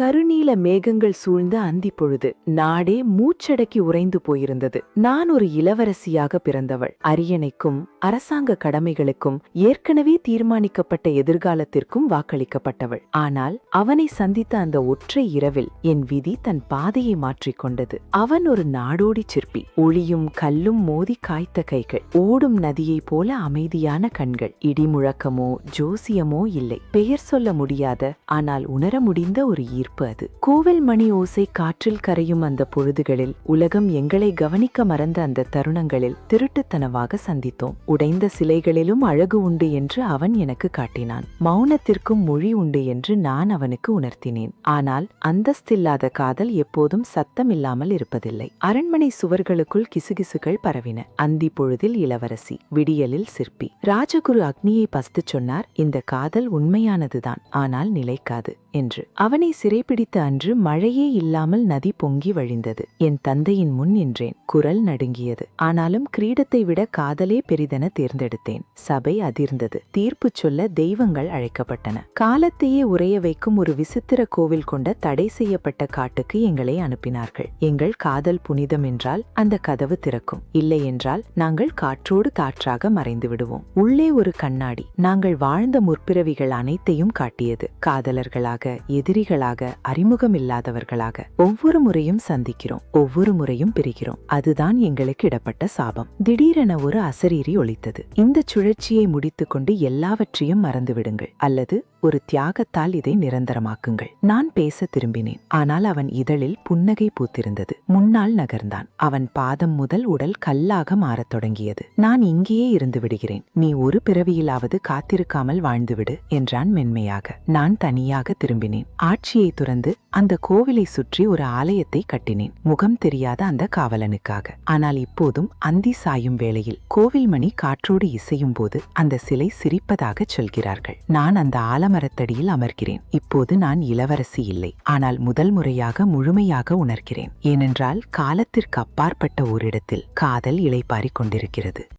கருநீல மேகங்கள் சூழ்ந்த அந்தி பொழுது நாடே மூச்சடக்கி உறைந்து போயிருந்தது. நான் ஒரு இளவரசியாக பிறந்தவள். அரியணைக்கும் அரசாங்க கடமைகளுக்கும் ஏற்கனவே தீர்மானிக்கப்பட்ட எதிர்காலத்திற்கும் வாக்களிக்கப்பட்டவள். ஆனால் அவனை சந்தித்த அந்த ஒற்றை இரவில் என் விதி தன் பாதையை மாற்றிக்கொண்டது அவன் ஒரு நாடோடி சிற்பி. ஒளியும் கல்லும் மோதி காய்த்த கைகள். ஓடும் நதியைப் போல அமைதியான கண்கள். இடிமுழக்கமோ ஜோசியமோ இல்லை. பெயர் சொல்ல முடியாத ஆனால் உணர முடிந்த ஒரு ஈர்ப்பு அது கோவில் மணி ஓசை காற்றில் கரையும் அந்த பொழுதுகளில் உலகம் எங்களை கவனிக்க மறந்த அந்த தருணங்களில் திருட்டுத்தனமாக சந்தித்தோம். உடைந்த சிலைகளிலும் அழகு உண்டு என்று அவன் எனக்கு காட்டினான். மௌனத்திற்கும் மொழி உண்டு என்று நான் அவனுக்கு உணர்த்தினேன். ஆனால் அந்தஸ்தில்லாத காதல் எப்போதும் சத்தமில்லாமல் இருப்பதில்லை. அரண்மனை சுவர்களுக்குள் கிசுகிசுகள் பரவின. அந்தி பொழுதில் இளவரசி விடியலில் சிற்பி. ராஜகுரு அக்னியை பஸ்து சொன்னார் இந்த காதல் உண்மையானதுதான். ஆனால் நிலைக்காது. என்று. அவனை சிறைப்பிடித்த அன்று மழையே இல்லாமல் நதி பொங்கி வழிந்தது. என் தந்தையின் முன் நின்றேன். குரல் நடுங்கியது. ஆனாலும் கிரீடத்தை விட காதலே பெரிதென தேர்ந்தெடுத்தேன். சபை அதிர்ந்தது. தீர்ப்பு சொல்ல தெய்வங்கள் அழைக்கப்பட்டன. காலத்தையே உறைய வைக்கும் ஒரு விசித்திர கோவில் கொண்ட தடை செய்யப்பட்ட காட்டுக்கு எங்களை அனுப்பினார்கள். எங்கள் காதல் புனிதம் என்றால் அந்த கதவு திறக்கும். இல்லை என்றால் நாங்கள் காற்றோடு காற்றாக மறைந்து விடுவோம். உள்ளே ஒரு கண்ணாடி. நாங்கள் வாழ்ந்த முற்பிறவிகள் அனைத்தையும் காட்டியது. காதலர்களாக எதிரிகளாக அறிமுகமில்லாதவர்களாக ஒவ்வொரு முறையும் சந்திக்கிறோம் ஒவ்வொரு முறையும் பிரிகிறோம். அதுதான் எங்களுக்கு இடப்பட்ட சாபம். திடீரென ஒரு அசரீரி ஒலித்தது. இந்த சுழற்சியை முடித்துக்கொண்டு எல்லாவற்றையும் மறந்துவிடுங்கள். அல்லது ஒரு தியாகத்தால் இதை நிரந்தரமாக்குங்கள். நான் பேச திரும்பினேன். ஆனால் அவன் இதழில் புன்னகை பூத்திருந்தது. முன்னால் நகர்ந்தான். அவன் பாதம் முதல் உடல் கல்லாக மாறத் தொடங்கியது. நான் இங்கேயே இருந்து விடுகிறேன். நீ ஒரு பிறவியிலாவது காத்திருக்காமல் வாழ்ந்துவிடு என்றான் மென்மையாக. நான் தனியாக திரும்பினேன். ஆட்சியை துறந்து அந்த கோவிலை சுற்றி ஒரு ஆலயத்தை கட்டினேன். முகம் தெரியாத அந்த காவலனுக்காக. ஆனால் இப்போதும் அந்தி சாயும் வேளையில் கோவில் மணி காற்றோடு இசையும் போது அந்த சிலை சிரிப்பதாகச் சொல்கிறார்கள். நான் அந்த ஆலமரத்தடியில் அமர்கிறேன். இப்போது நான் இளவரசி இல்லை. ஆனால் முதல் முறையாக முழுமையாக உணர்கிறேன். ஏனென்றால் காலத்திற்கு அப்பாற்பட்ட ஓரிடத்தில் காதல் இளைப்பாறிக் கொண்டிருக்கிறது.